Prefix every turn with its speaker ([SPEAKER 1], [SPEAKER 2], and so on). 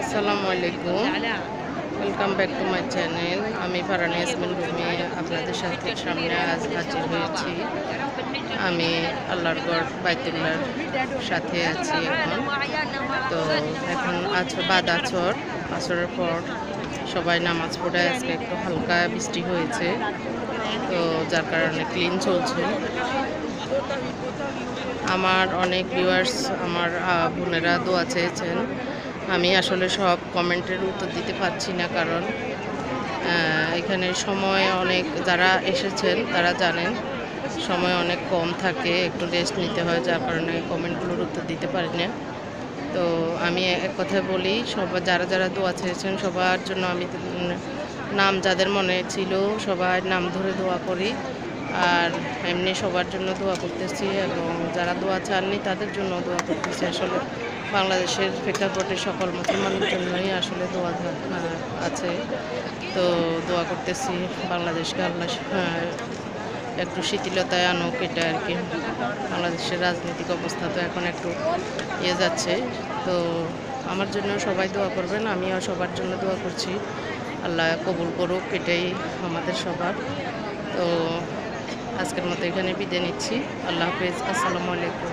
[SPEAKER 1] আসসালামু আলাইকুম welcome back to my channel আমি ফারানি ইয়াসমিন রুমি, আপনাদের সাথে সামনে আজ হাজির হয়েছি। আমি আল্লাহর গড় বাইতুল্লার সাথে আছি এখন। তো এখন আজ বাদ আছর আছরের পর সবাই নামাজ পড়ে, আজকে একটু হালকা বৃষ্টি হয়েছে, তো যার কারণে ক্লিন চলছে। আমার অনেক ভিউয়ার্স আমার বোনেরা দোয়া চেয়েছেন। আমি আসলে সব কমেন্টের উত্তর দিতে পারছি না, কারণ এখানে সময় অনেক, যারা এসেছেন তারা জানেন, সময় অনেক কম থাকে, একটু রেস্ট নিতে হয়, যার কারণে কমেন্টগুলোর উত্তর দিতে পারি না তো আমি এক কথায় বলি সবার যারা যারা দোয়া চেয়েছেন, সবার জন্য আমি নাম যাদের মনে ছিল, সবার নাম ধরে দোয়া করি। আর এমনি সবার জন্য দোয়া করতেছি এবং যারা দোয়া চাননি, তাদের জন্য দোয়া করতেছি। আসলে বাংলাদেশের প্রেক্ষাপটে সকল মুসলমানের জন্যই আসলে দোয়া আছে। তো দোয়া করতেছি বাংলাদেশকে, আল্লাহ একটু শিথিলতায় আনুক, এটা আর কি। বাংলাদেশের রাজনৈতিক অবস্থা তো এখন একটু ইয়ে যাচ্ছে। তো আমার জন্য সবাই দোয়া করবেন, আমিও সবার জন্য দোয়া করছি। আল্লাহ কবুল করুক, এটাই আমাদের সবার। তো আজকের মতো এখানে বিদায় নিচ্ছি। আল্লাহ হাফেজ, আসসালামু আলাইকুম।